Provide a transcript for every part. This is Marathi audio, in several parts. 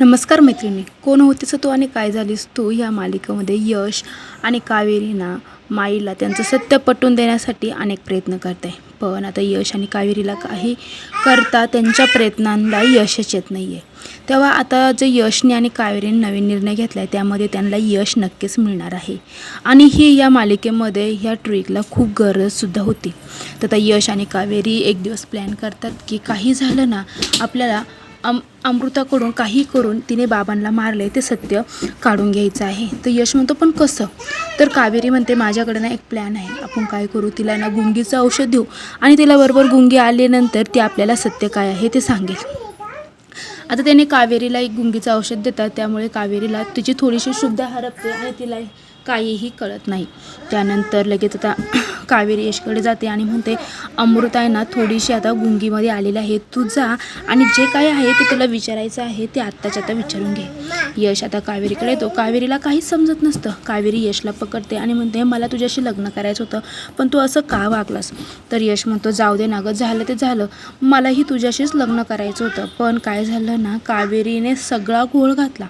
नमस्कार मैत्रिणी कोण होतीस तू आणि काय झालीस तू या मालिकेमध्ये? यश आणि कावेरीना माईला त्यांचं सत्य पटवून देण्यासाठी अनेक प्रयत्न करते पण आता यश आणि कावेरीला काही करता त्यांच्या प्रयत्नांना यशच येत नाही आहे तेव्हा आता जे यशने आणि कावेरीने नवीन निर्णय घेतला आहे त्यामध्ये त्यांना यश नक्कीच मिळणार आहे. आणि ही या मालिकेमध्ये ह्या ट्रिकला खूप गरजसुद्धा होती. तर आता यश आणि कावेरी एक दिवस प्लॅन करतात की काही झालं ना आपल्याला अम अमृताकडून काही करून तिने बाबांना मारले ते सत्य काढून घ्यायचं आहे. तर यश म्हणतो पण कसं? तर कावेरी म्हणते माझ्याकडे ना एक प्लॅन आहे. आपण काय करू? तिला ना गुंगीचं औषध देऊ आणि तिला बरोबर गुंगी आल्यानंतर ती आपल्याला सत्य काय आहे ते सांगेल. आता त्याने कावेरीला एक गुंगीचं औषध देतात त्यामुळे कावेरीला तिची थोडीशी शुद्ध हरपते आणि तिला काहीही कळत नाही. त्यानंतर लगेच आता कावेरी यशकडे जाते आणि म्हणते अमृता आहे ना थोडीशी आता गुंगीमध्ये आलेली आहे. तू जा आणि जे काय आहे ते तुला विचारायचं आहे ते आत्ताच्या आता विचारून घे. यश आता कावेरीकडे येतो. कावेरीला काहीच समजत नसतं. कावेरी यशला पकडते आणि म्हणते मला तुझ्याशी लग्न करायचं होतं पण तू असं का वागलास? तर यश म्हणतो जाऊ दे ना गं झालं ते झालं. मलाही तुझ्याशीच लग्न करायचं होतं पण काय झालं ना कावेरीने सगळा घोळ घातला.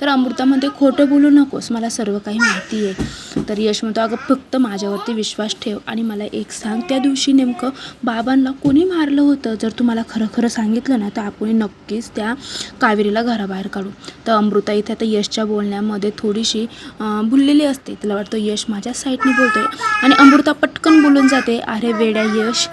तर अमृता म्हणते खोटं बोलू नकोस मला सर्व काही माहिती आहे. तर यश म्हणतो अगं फक्त माझ्यावरती विश्वास ठेव आणि मला एक सांग त्या दिवशी नेमकं बाबांना कोणी मारलं होतं? जर तू मला खरं खरं सांगितलं ना तर आपण नक्कीच त्या कावेरीला घराबाहेर काढू. तर अमृता इथे आता यशच्या बोलण्यामध्ये थोडीशी बुललेली असते. तिला वाटतं यश माझ्या साईडने बोलतोय. आणि अमृता पटकन बोलून जाते अरे वेड्या यश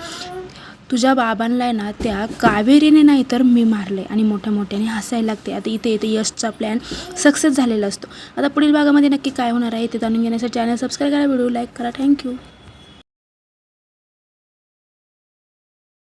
तुझ्या बाबांना आहे ना त्या कावेरीने नाही तर मी मारले आणि मोठ्या मोठ्याने हसायला लागते. आता इथे इथे यशचा प्लॅन सक्सेस झालेला असतो. आता पुढील भागामध्ये नक्की काय होणार आहे ते जाणून घेण्यासाठी चॅनल सबस्क्राईब करा व्हिडिओ लाईक करा. Thank you